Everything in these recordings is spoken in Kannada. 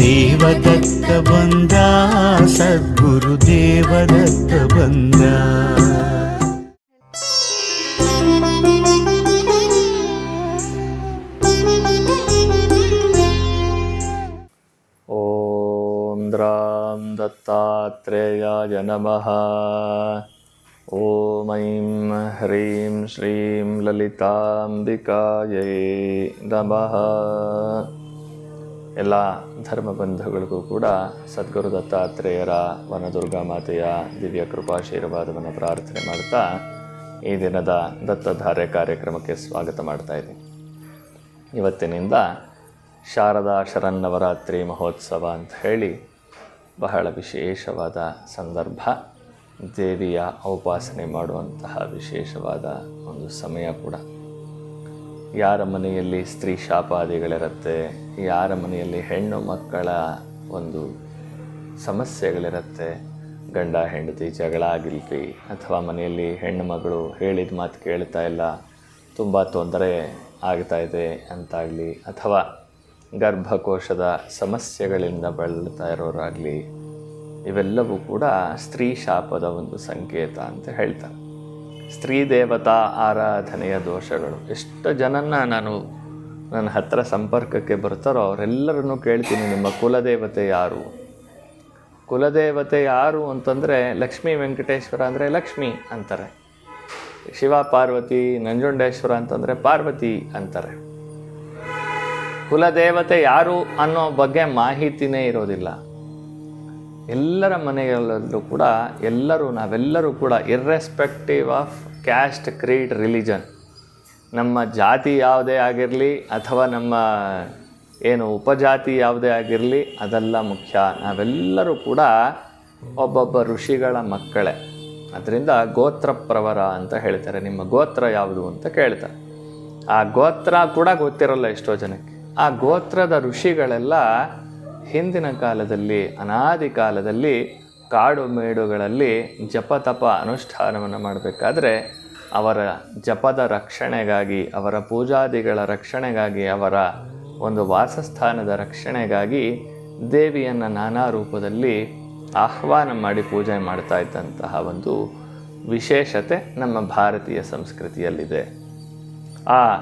दत्त ॐ द्रां दत्तात्रेयाय नमः ॐ ऐं ह्रीं श्रीं ललिताम्बिकायै नमः ಎಲ್ಲ ಧರ್ಮಬಂಧುಗಳಿಗೂ ಕೂಡ ಸದ್ಗುರು ದತ್ತಾತ್ರೇಯರ ವನದುರ್ಗಾ ಮಾತೆಯ ದಿವ್ಯ ಕೃಪಾಶೀರ್ವಾದವನ್ನು ಪ್ರಾರ್ಥನೆ ಮಾಡ್ತಾ ಈ ದಿನದ ದತ್ತಧಾರೆ ಕಾರ್ಯಕ್ರಮಕ್ಕೆ ಸ್ವಾಗತ ಮಾಡ್ತಾ ಇದ್ದೀನಿ. ಇವತ್ತಿನಿಂದ ಶಾರದಾ ಶರನ್ನವರಾತ್ರಿ ಮಹೋತ್ಸವ ಅಂತ ಹೇಳಿ ಬಹಳ ವಿಶೇಷವಾದ ಸಂದರ್ಭ, ದೇವಿಯ ಉಪಾಸನೆ ಮಾಡುವಂತಹ ವಿಶೇಷವಾದ ಒಂದು ಸಮಯ ಕೂಡ. ಯಾರ ಮನೆಯಲ್ಲಿ ಸ್ತ್ರೀ ಶಾಪಾದಿಗಳಿರುತ್ತೆ? ಯಾರ ಮನೆಯಲ್ಲಿ ಹೆಣ್ಣು ಮಕ್ಕಳ ಒಂದು ಸಮಸ್ಯೆಗಳಿರುತ್ತೆ? ಗಂಡ, ಹೆಂಡತಿ ಜಗಳ ಆಗಿಲ್ಪಿ ಅಥವಾ ಮನೆಯಲ್ಲಿ ಹೆಣ್ಣು ಮಗಳು ಹೇಳಿದ ಮಾತು ಕೇಳ್ತಾ ಇಲ್ಲ, ತುಂಬ ತೊಂದರೆ ಆಗ್ತಾ ಇದೆ ಅಂತಾಗಲಿ, ಅಥವಾ ಗರ್ಭಕೋಶದ ಸಮಸ್ಯೆಗಳಿಂದ ಬಳಲ್ತಾ ಇರೋರಾಗಲಿ, ಇವೆಲ್ಲವೂ ಕೂಡ ಸ್ತ್ರೀ ಶಾಪದ ಒಂದು ಸಂಕೇತ ಅಂತ ಹೇಳ್ತಾರೆ. ಸ್ತ್ರೀ ದೇವತಾ ಆರಾಧನೆಯ ದೋಷಗಳು. ಎಷ್ಟು ಜನನ್ನ ನಾನು ನನ್ನ ಹತ್ತಿರ ಸಂಪರ್ಕಕ್ಕೆ ಬರ್ತಾರೋ ಅವರೆಲ್ಲರನ್ನೂ ಕೇಳ್ತೀನಿ, ನಿಮ್ಮ ಕುಲದೇವತೆ ಯಾರು? ಕುಲದೇವತೆ ಯಾರು ಅಂತಂದರೆ ಲಕ್ಷ್ಮೀ ವೆಂಕಟೇಶ್ವರ ಅಂದರೆ ಲಕ್ಷ್ಮಿ ಅಂತಾರೆ. ಶಿವ ಪಾರ್ವತಿ, ನಂಜುಂಡೇಶ್ವರ ಅಂತಂದರೆ ಪಾರ್ವತಿ ಅಂತಾರೆ. ಕುಲದೇವತೆ ಯಾರು ಅನ್ನೋ ಬಗ್ಗೆ ಮಾಹಿತಿನೇ ಇರೋದಿಲ್ಲ. ಎಲ್ಲರ ಮನೆಗಳಲ್ಲೂ ಕೂಡ ಎಲ್ಲರೂ, ನಾವೆಲ್ಲರೂ ಕೂಡ irrespective of caste creed religion ನಮ್ಮ ಜಾತಿ ಯಾವುದೇ ಆಗಿರಲಿ ಅಥವಾ ನಮ್ಮ ಏನು ಉಪಜಾತಿ ಯಾವುದೇ ಆಗಿರಲಿ ಅದೆಲ್ಲ ಮುಖ್ಯ. ನಾವೆಲ್ಲರೂ ಕೂಡ ಒಬ್ಬೊಬ್ಬ ಋಷಿಗಳ ಮಕ್ಕಳೇ. ಅದರಿಂದ ಗೋತ್ರ ಪ್ರವರ ಅಂತ ಹೇಳ್ತಾರೆ. ನಿಮ್ಮ ಗೋತ್ರ ಯಾವುದು ಅಂತ ಕೇಳ್ತಾರೆ. ಆ ಗೋತ್ರ ಕೂಡ ಗೊತ್ತಿರಲ್ಲ ಎಷ್ಟೋ ಜನಕ್ಕೆ. ಆ ಗೋತ್ರದ ಋಷಿಗಳೆಲ್ಲ ಹಿಂದಿನ ಕಾಲದಲ್ಲಿ, ಅನಾದಿ ಕಾಲದಲ್ಲಿ, ಕಾಡು ಮೇಡುಗಳಲ್ಲಿ ಜಪತಪ ಅನುಷ್ಠಾನವನ್ನು ಮಾಡಬೇಕಾದ್ರೆ, ಅವರ ಜಪದ ರಕ್ಷಣೆಗಾಗಿ, ಅವರ ಪೂಜಾದಿಗಳ ರಕ್ಷಣೆಗಾಗಿ, ಅವರ ಒಂದು ವಾಸಸ್ಥಾನದ ರಕ್ಷಣೆಗಾಗಿ ದೇವಿಯನ್ನು ನಾನಾ ರೂಪದಲ್ಲಿ ಆಹ್ವಾನ ಮಾಡಿ ಪೂಜೆ ಮಾಡ್ತಾ ಇದ್ದಂತಹ ಒಂದು ವಿಶೇಷತೆ ನಮ್ಮ ಭಾರತೀಯ ಸಂಸ್ಕೃತಿಯಲ್ಲಿದೆ. ಆ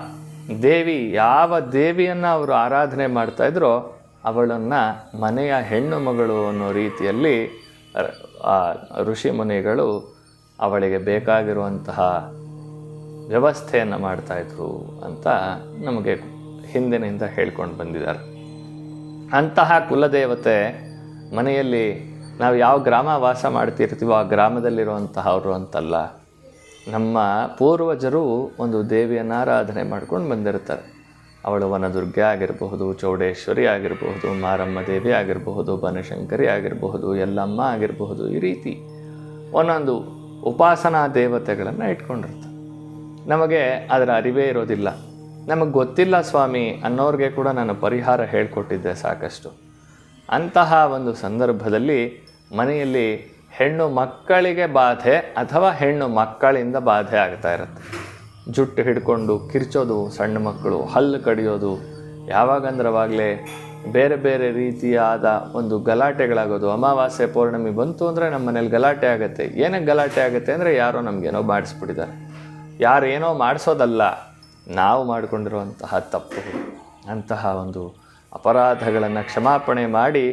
ದೇವಿ, ಯಾವ ದೇವಿಯನ್ನು ಅವರು ಆರಾಧನೆ ಮಾಡ್ತಾ ಇದ್ರೋ ಅವಳನ್ನು ಮನೆಯ ಹೆಣ್ಣು ಮಗಳು ಅನ್ನೋ ರೀತಿಯಲ್ಲಿ ಋಷಿ ಮುನಿಗಳು ಅವಳಿಗೆ ಬೇಕಾಗಿರುವಂತಹ ವ್ಯವಸ್ಥೆಯನ್ನು ಮಾಡ್ತಾಯಿದ್ರು ಅಂತ ನಮಗೆ ಹಿಂದಿನಿಂದ ಹೇಳ್ಕೊಂಡು ಬಂದಿದ್ದಾರೆ. ಅಂತಹ ಕುಲದೇವತೆ ಮನೆಯಲ್ಲಿ ನಾವು ಯಾವ ಗ್ರಾಮ ವಾಸ ಮಾಡ್ತಿರ್ತೀವೋ ಆ ಗ್ರಾಮದಲ್ಲಿರುವಂತಹವರು ಅಂತಲ್ಲ, ನಮ್ಮ ಪೂರ್ವಜರು ಒಂದು ದೇವಿಯನ್ನು ಆರಾಧನೆ ಮಾಡ್ಕೊಂಡು ಬಂದಿರ್ತಾರೆ. ಅವಳು ವನದುರ್ಗೆ ಆಗಿರಬಹುದು, ಚೌಡೇಶ್ವರಿ ಆಗಿರಬಹುದು, ಮಾರಮ್ಮ ದೇವಿ ಆಗಿರಬಹುದು, ಬನಶಂಕರಿ ಆಗಿರಬಹುದು, ಯಲ್ಲಮ್ಮ ಆಗಿರಬಹುದು, ಈ ರೀತಿ ಒಂದೊಂದು ಉಪಾಸನಾ ದೇವತೆಗಳನ್ನು ಇಟ್ಕೊಂಡಿರ್ತಾರೆ. ನಮಗೆ ಅದರ ಅರಿವೇ ಇರೋದಿಲ್ಲ. ನಮಗೆ ಗೊತ್ತಿಲ್ಲ ಸ್ವಾಮಿ ಅನ್ನೋರಿಗೆ ಕೂಡ ನಾನು ಪರಿಹಾರ ಹೇಳಿಕೊಟ್ಟಿದ್ದೆ ಸಾಕಷ್ಟು. ಅಂತಹ ಒಂದು ಸಂದರ್ಭದಲ್ಲಿ ಮನೆಯಲ್ಲಿ ಹೆಣ್ಣು ಮಕ್ಕಳಿಗೆ ಬಾಧೆ ಅಥವಾ ಹೆಣ್ಣು ಮಕ್ಕಳಿಂದ ಬಾಧೆ ಆಗ್ತಾ ಇರುತ್ತೆ. ಜುಟ್ಟು ಹಿಡ್ಕೊಂಡು ಕಿರ್ಚೋದು ಸಣ್ಣ ಮಕ್ಕಳು, ಹಲ್ಲು ಕಡಿಯೋದು, ಯಾವಾಗಂದ್ರವಾಗಲೇ ಬೇರೆ ಬೇರೆ ರೀತಿಯಾದ ಒಂದು ಗಲಾಟೆಗಳಾಗೋದು. ಅಮಾವಾಸ್ಯೆ ಪೌರ್ಣಮಿ ಬಂತು ಅಂದರೆ ನಮ್ಮ ಮನೇಲಿ ಗಲಾಟೆ ಆಗುತ್ತೆ. ಏನಕ್ಕೆ ಗಲಾಟೆ ಆಗುತ್ತೆ ಅಂದರೆ ಯಾರೋ ನಮಗೇನೋ ಮಾಡಿಸ್ಬಿಟ್ಟಿದ್ದಾರೆ. ಯಾರು ಏನೋ ಮಾಡಿಸೋದಲ್ಲ, ನಾವು ಮಾಡಿಕೊಂಡಿರುವಂತಹ ತಪ್ಪು, ಅಂತಹ ಒಂದು ಅಪರಾಧಗಳನ್ನು ಕ್ಷಮಾಪಣೆ ಮಾಡಿ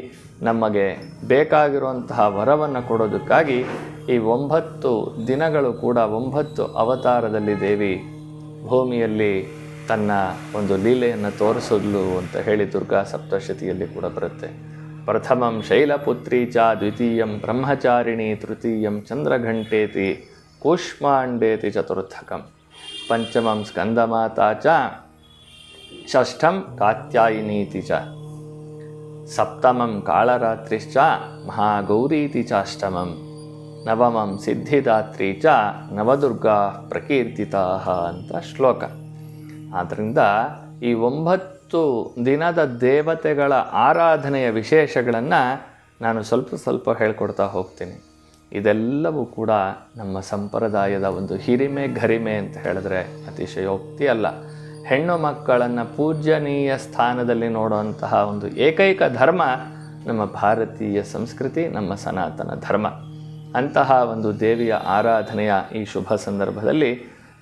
ನಮಗೆ ಬೇಕಾಗಿರುವಂತಹ ವರವನ್ನು ಕೊಡೋದಕ್ಕಾಗಿ ಈ ಒಂಬತ್ತು ದಿನಗಳು ಕೂಡ ಒಂಬತ್ತು ಅವತಾರದಲ್ಲಿ ದೇವಿ ಭೂಮಿಯಲ್ಲಿ ತನ್ನ ಒಂದು ಲೀಲೆಯನ್ನು ತೋರಿಸಲು ಅಂತ ಹೇಳಿ ದುರ್ಗಾ ಸಪ್ತಶತಿಯಲ್ಲಿ ಕೂಡ ಬರುತ್ತೆ. ಪ್ರಥಮಂ ಶೈಲಪುತ್ರಿ ಚ ದ್ವಿತೀಯಂ ಬ್ರಹ್ಮಚಾರಿಣಿ ತೃತೀಯಂ ಚಂದ್ರಘಂಟೇತಿ ಕೂಷ್ಮಾಂಡೇತಿ ಚತುರ್ಥಕಂ ಪಂಚಮಂ ಸ್ಕಂದಮಾತಾ ಚ ಷಷ್ಠಂ ಕಾತ್ಯಾಯಿನೀತಿ ಚ ಸಪ್ತಮಂ ಕಾಳರಾತ್ರಿಶ್ಚ ಮಹಾಗೌರೀತಿ ಚಾಷ್ಟಮಂ ನವಮಂ ಸಿದ್ಧಿದಾತ್ರಿ ಚ ನವದುರ್ಗಾ ಪ್ರಕೀರ್ತಿತಾ ಅಂತ ಶ್ಲೋಕ. ಆದ್ದರಿಂದ ಈ ಒಂಬತ್ತು ದಿನದ ದೇವತೆಗಳ ಆರಾಧನೆಯ ವಿಶೇಷಗಳನ್ನು ನಾನು ಸ್ವಲ್ಪ ಸ್ವಲ್ಪ ಹೇಳ್ಕೊಡ್ತಾ ಹೋಗ್ತೀನಿ. ಇದೆಲ್ಲವೂ ಕೂಡ ನಮ್ಮ ಸಂಪ್ರದಾಯದ ಒಂದು ಹಿರಿಮೆ ಗರಿಮೆ ಅಂತ ಹೇಳಿದ್ರೆ ಅತಿಶಯೋಕ್ತಿ ಅಲ್ಲ. ಹೆಣ್ಣು ಮಕ್ಕಳನ್ನು ಪೂಜ್ಯನೀಯ ಸ್ಥಾನದಲ್ಲಿ ನೋಡುವಂತಹ ಒಂದು ಏಕೈಕ ಧರ್ಮ ನಮ್ಮ ಭಾರತೀಯ ಸಂಸ್ಕೃತಿ, ನಮ್ಮ ಸನಾತನ ಧರ್ಮ. ಅಂತಹ ಒಂದು ದೇವಿಯ ಆರಾಧನೆಯ ಈ ಶುಭ ಸಂದರ್ಭದಲ್ಲಿ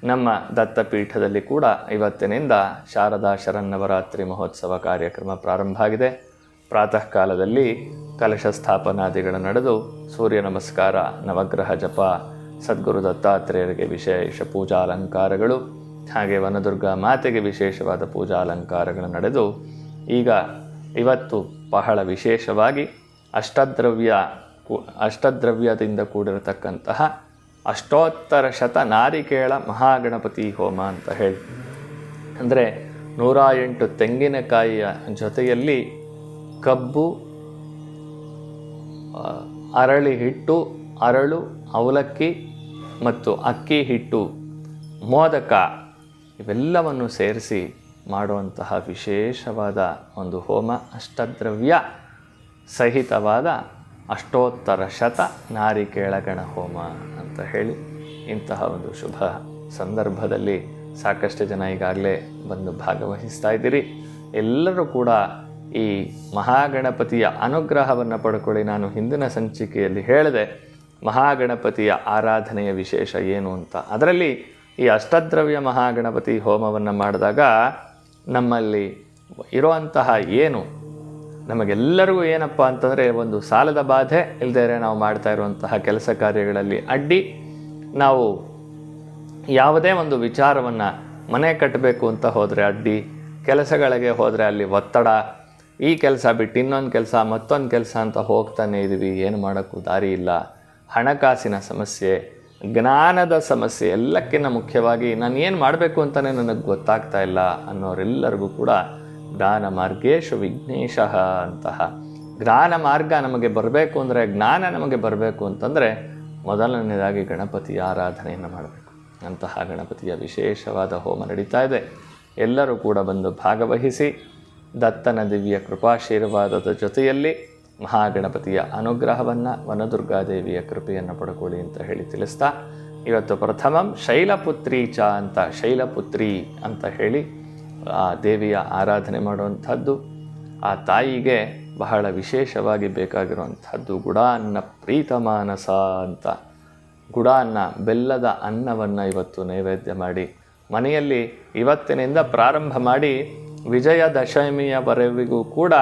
ನಮ್ಮ ದತ್ತಪೀಠದಲ್ಲಿ ಕೂಡ ಇವತ್ತಿನಿಂದ ಶಾರದಾ ಶರನ್ನವರಾತ್ರಿ ಮಹೋತ್ಸವ ಕಾರ್ಯಕ್ರಮ ಪ್ರಾರಂಭ ಆಗಿದೆ. ಪ್ರಾತಃ ಕಾಲದಲ್ಲಿ ಕಲಶ ಸ್ಥಾಪನಾದಿಗಳು ನಡೆದು ಸೂರ್ಯ ನಮಸ್ಕಾರ, ನವಗ್ರಹ ಜಪ, ಸದ್ಗುರು ದತ್ತಾತ್ರೇಯರಿಗೆ ವಿಶೇಷ ಪೂಜಾ ಅಲಂಕಾರಗಳು, ಹಾಗೆ ವನದುರ್ಗ ಮಾತೆಗೆ ವಿಶೇಷವಾದ ಪೂಜಾ ಅಲಂಕಾರಗಳು ನಡೆದು ಈಗ ಇವತ್ತು ಬಹಳ ವಿಶೇಷವಾಗಿ ಅಷ್ಟದ್ರವ್ಯ ಅಷ್ಟದ್ರವ್ಯದಿಂದ ಕೂಡಿರತಕ್ಕಂತಹ ಅಷ್ಟೋತ್ತರ ಶತ ನಾರಿಕೇಳ ಮಹಾಗಣಪತಿ ಹೋಮ ಅಂತ ಹೇಳಿ. ಅಂದರೆ ನೂರ ಎಂಟು ತೆಂಗಿನಕಾಯಿಯ ಜೊತೆಯಲ್ಲಿ ಕಬ್ಬು ಅರಳಿ ಹಿಟ್ಟು, ಅರಳು, ಅವಲಕ್ಕಿ ಮತ್ತು ಅಕ್ಕಿ ಹಿಟ್ಟು, ಮೋದಕ ಇವೆಲ್ಲವನ್ನು ಸೇರಿಸಿ ಮಾಡುವಂತಹ ವಿಶೇಷವಾದ ಒಂದು ಹೋಮ ಅಷ್ಟದ್ರವ್ಯ ಸಹಿತವಾದ ಅಷ್ಟೋತ್ತರ ಶತ ನಾರಿಕೇಳಗಣ ಹೋಮ ಅಂತ ಹೇಳಿ ಇಂತಹ ಒಂದು ಶುಭ ಸಂದರ್ಭದಲ್ಲಿ ಸಾಕಷ್ಟು ಜನ ಈಗಾಗಲೇ ಬಂದು ಭಾಗವಹಿಸ್ತಾ ಇದ್ದೀರಿ. ಎಲ್ಲರೂ ಕೂಡ ಈ ಮಹಾಗಣಪತಿಯ ಅನುಗ್ರಹವನ್ನು ಪಡ್ಕೊಳ್ಳಿ. ನಾನು ಹಿಂದಿನ ಸಂಚಿಕೆಯಲ್ಲಿ ಹೇಳಿದೆ, ಮಹಾಗಣಪತಿಯ ಆರಾಧನೆಯ ವಿಶೇಷ ಏನು ಅಂತ. ಅದರಲ್ಲಿ ಈ ಅಷ್ಟದ್ರವ್ಯ ಮಹಾಗಣಪತಿ ಹೋಮವನ್ನು ಮಾಡಿದಾಗ ನಮ್ಮಲ್ಲಿ ಇರುವಂತಹ ಏನು ನಮಗೆಲ್ಲರಿಗೂ ಏನಪ್ಪ ಅಂತಂದರೆ ಒಂದು ಸಾಲದ ಬಾಧೆ ಇಲ್ಲದೇ ನಾವು ಮಾಡ್ತಾ ಇರುವಂತಹ ಕೆಲಸ ಕಾರ್ಯಗಳಲ್ಲಿ ಅಡ್ಡಿ. ನಾವು ಯಾವುದೇ ಒಂದು ವಿಚಾರವನ್ನು ಮನೆ ಕಟ್ಟಬೇಕು ಅಂತ ಹೋದರೆ ಅಡ್ಡಿ, ಕೆಲಸಗಳಿಗೆ ಹೋದರೆ ಅಲ್ಲಿ ಒತ್ತಡ, ಈ ಕೆಲಸ ಬಿಟ್ಟು ಇನ್ನೊಂದು ಕೆಲಸ, ಮತ್ತೊಂದು ಕೆಲಸ ಅಂತ ಹೋಗ್ತಾನೆ ಇದ್ದೀವಿ ಏನು ಮಾಡೋಕ್ಕೂ ದಾರಿ ಇಲ್ಲ. ಹಣಕಾಸಿನ ಸಮಸ್ಯೆ, ಜ್ಞಾನದ ಸಮಸ್ಯೆ, ಎಲ್ಲಕ್ಕಿಂತ ಮುಖ್ಯವಾಗಿ ನಾನು ಏನು ಮಾಡಬೇಕು ಅಂತಲೇ ನನಗೆ ಗೊತ್ತಾಗ್ತಾ ಇಲ್ಲ ಅನ್ನೋರೆಲ್ಲರಿಗೂ ಕೂಡ ಜ್ಞಾನ ಮಾರ್ಗೇಶು ವಿಘ್ನೇಶ ಅಂತಹ ಜ್ಞಾನ ಮಾರ್ಗ ನಮಗೆ ಬರಬೇಕು ಅಂದರೆ ಜ್ಞಾನ ನಮಗೆ ಬರಬೇಕು ಅಂತಂದರೆ ಮೊದಲನೇದಾಗಿ ಗಣಪತಿಯ ಆರಾಧನೆಯನ್ನು ಮಾಡಬೇಕು. ಅಂತಹ ಗಣಪತಿಯ ವಿಶೇಷವಾದ ಹೋಮ ನಡೀತಾ ಇದೆ. ಎಲ್ಲರೂ ಕೂಡ ಬಂದು ಭಾಗವಹಿಸಿ, ದತ್ತನ ದಿವ್ಯ ಕೃಪಾಶೀರ್ವಾದದ ಜೊತೆಯಲ್ಲಿ ಮಹಾಗಣಪತಿಯ ಅನುಗ್ರಹವನ್ನು ವನದುರ್ಗಾದೇವಿಯ ಕೃಪೆಯನ್ನು ಪಡ್ಕೊಳ್ಳಿ ಅಂತ ಹೇಳಿ ತಿಳಿಸ್ತಾ, ಇವತ್ತು ಪ್ರಥಮಂ ಶೈಲಪುತ್ರಿ ಚ ಅಂತ, ಶೈಲಪುತ್ರಿ ಅಂತ ಹೇಳಿ ಆ ದೇವಿಯ ಆರಾಧನೆ ಮಾಡುವಂಥದ್ದು, ಆ ತಾಯಿಗೆ ಬಹಳ ವಿಶೇಷವಾಗಿ ಬೇಕಾಗಿರುವಂಥದ್ದು ಗುಡಾನ್ನ ಪ್ರೀತಮಾನಸ ಅಂತ. ಗುಡಾನ್ನ ಬೆಲ್ಲದ ಅನ್ನವನ್ನು ಇವತ್ತು ನೈವೇದ್ಯ ಮಾಡಿ, ಮನೆಯಲ್ಲಿ ಇವತ್ತಿನಿಂದ ಪ್ರಾರಂಭ ಮಾಡಿ ವಿಜಯದಶಮಿಯವರೆಗೂ ಕೂಡ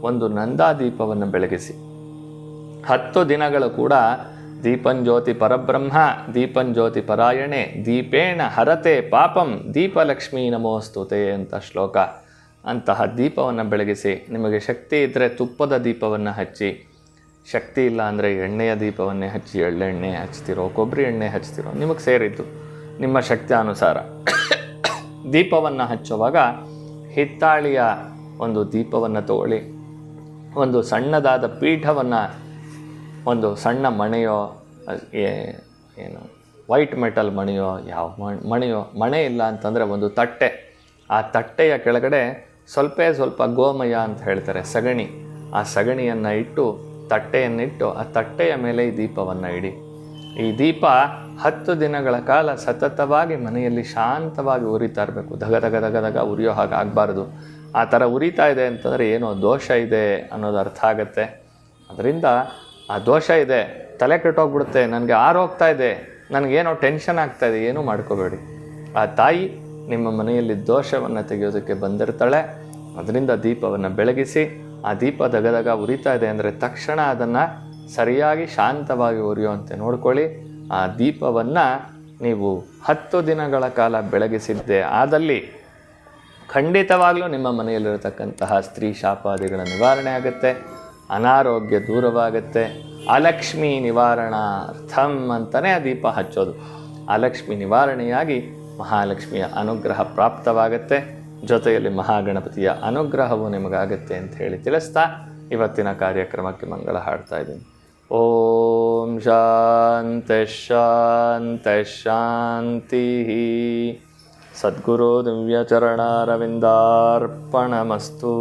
ಒಂದು ನಂದಾದೀಪವನ್ನು ಬೆಳಗಿಸಿ. ಹತ್ತು ದಿನಗಳು ಕೂಡ ದೀಪಂಜ್ಯೋತಿ ಪರಬ್ರಹ್ಮ ದೀಪಂಜ್ಯೋತಿ ಪರಾಯಣೆ, ದೀಪೇಣ ಹರತೆ ಪಾಪಂ, ದೀಪಲಕ್ಷ್ಮೀ ನಮೋಸ್ತುತೆ ಅಂತ ಶ್ಲೋಕ. ಅಂತಹ ದೀಪವನ್ನು ಬೆಳಗಿಸಿ ನಿಮಗೆ ಶಕ್ತಿ ಇದ್ದರೆ ತುಪ್ಪದ ದೀಪವನ್ನು ಹಚ್ಚಿ, ಶಕ್ತಿ ಇಲ್ಲ ಅಂದರೆ ಎಣ್ಣೆಯ ದೀಪವನ್ನೇ ಹಚ್ಚಿ, ಎಳ್ಳೆಣ್ಣೆ ಹಚ್ತಿರೋ ಕೊಬ್ಬರಿ ಎಣ್ಣೆ ಹಚ್ತಿರೋ ನಿಮಗೆ ಸೇರಿದ್ದು. ನಿಮ್ಮ ಶಕ್ತಿ ಅನುಸಾರ. ದೀಪವನ್ನು ಹಚ್ಚುವಾಗ ಹಿತ್ತಾಳಿಯ ಒಂದು ದೀಪವನ್ನು ತಗೊಳ್ಳಿ. ಒಂದು ಸಣ್ಣದಾದ ಪೀಠವನ್ನು ಒಂದು ಸಣ್ಣ ಮಣೆಯೋ ಏನು ವೈಟ್ ಮೆಟಲ್ ಮಣೆಯೋ, ಯಾವ ಮಣ್- ಮಣೆಯೋ, ಮಣೆ ಇಲ್ಲ ಅಂತಂದರೆ ಒಂದು ತಟ್ಟೆ. ಆ ತಟ್ಟೆಯ ಕೆಳಗಡೆ ಸ್ವಲ್ಪ ಸ್ವಲ್ಪ ಗೋಮಯ ಅಂತ ಹೇಳ್ತಾರೆ, ಸಗಣಿ. ಆ ಸಗಣಿಯನ್ನು ಇಟ್ಟು, ತಟ್ಟೆಯನ್ನಿಟ್ಟು, ಆ ತಟ್ಟೆಯ ಮೇಲೆ ಈ ದೀಪವನ್ನು ಇಡಿ. ಈ ದೀಪ ಹತ್ತು ದಿನಗಳ ಕಾಲ ಸತತವಾಗಿ ಮನೆಯಲ್ಲಿ ಶಾಂತವಾಗಿ ಉರಿತಾ ಇರಬೇಕು ಧಗ ಧಗ ಧಗ ಧಗ ಉರಿಯೋ ಹಾಗೆ ಆಗಬಾರ್ದು. ಆ ಥರ ಉರಿತಾ ಇದೆ ಅಂತಂದರೆ ಏನೋ ದೋಷ ಇದೆ ಅನ್ನೋದು ಅರ್ಥ ಆಗುತ್ತೆ. ಅದರಿಂದ ಆ ದೋಷ ಇದೆ, ತಲೆ ಕೆಟ್ಟೋಗ್ಬಿಡುತ್ತೆ, ನನಗೆ ಆರೋಗ್ತಾ ಇದೆ, ನನಗೇನೋ ಟೆನ್ಷನ್ ಆಗ್ತಾ ಇದೆ, ಏನೂ ಮಾಡ್ಕೋಬೇಡಿ. ಆ ತಾಯಿ ನಿಮ್ಮ ಮನೆಯಲ್ಲಿ ದೋಷವನ್ನು ತೆಗೆಯೋದಕ್ಕೆ ಬಂದಿರ್ತಾಳೆ. ಅದರಿಂದ ದೀಪವನ್ನು ಬೆಳಗಿಸಿ, ಆ ದೀಪ ದಗದಗ ಉರಿತಾ ಇದೆ ಅಂದರೆ ತಕ್ಷಣ ಅದನ್ನು ಸರಿಯಾಗಿ ಶಾಂತವಾಗಿ ಉರಿಯುವಂತೆ ನೋಡ್ಕೊಳ್ಳಿ. ಆ ದೀಪವನ್ನು ನೀವು ಹತ್ತು ದಿನಗಳ ಕಾಲ ಬೆಳಗಿಸಿದ್ದೆ ಆದಲ್ಲಿ ಖಂಡಿತವಾಗಲೂ ನಿಮ್ಮ ಮನೆಯಲ್ಲಿರತಕ್ಕಂತಹ ಸ್ತ್ರೀ ಶಾಪಾದಿಗಳ ನಿವಾರಣೆ ಆಗುತ್ತೆ. ಅನಾರೋಗ್ಯ ದೂರವಾಗುತ್ತೆ. ಅಲಕ್ಷ್ಮಿ ನಿವಾರಣಾರ್ಥಂ ಅಂತಲೇ ಆ ದೀಪ ಹಚ್ಚೋದು. ಅಲಕ್ಷ್ಮಿ ನಿವಾರಣೆಯಾಗಿ ಮಹಾಲಕ್ಷ್ಮಿಯ ಅನುಗ್ರಹ ಪ್ರಾಪ್ತವಾಗುತ್ತೆ. ಜೊತೆಯಲ್ಲಿ ಮಹಾಗಣಪತಿಯ ಅನುಗ್ರಹವು ನಿಮಗಾಗುತ್ತೆ ಅಂತ ಹೇಳಿ ತಿಳಿಸ್ತಾ ಇವತ್ತಿನ ಕಾರ್ಯಕ್ರಮಕ್ಕೆ ಮಂಗಳ ಹಾಡ್ತಾ ಇದ್ದೀನಿ. ಓಂ ಶಾಂತೆ ಶಾಂತೆ ಶಾಂತಿ. ಸದ್ಗುರು ದಿವ್ಯಚರಣಾರವಿಂದಾರ್ಪಣಮಸ್ತು.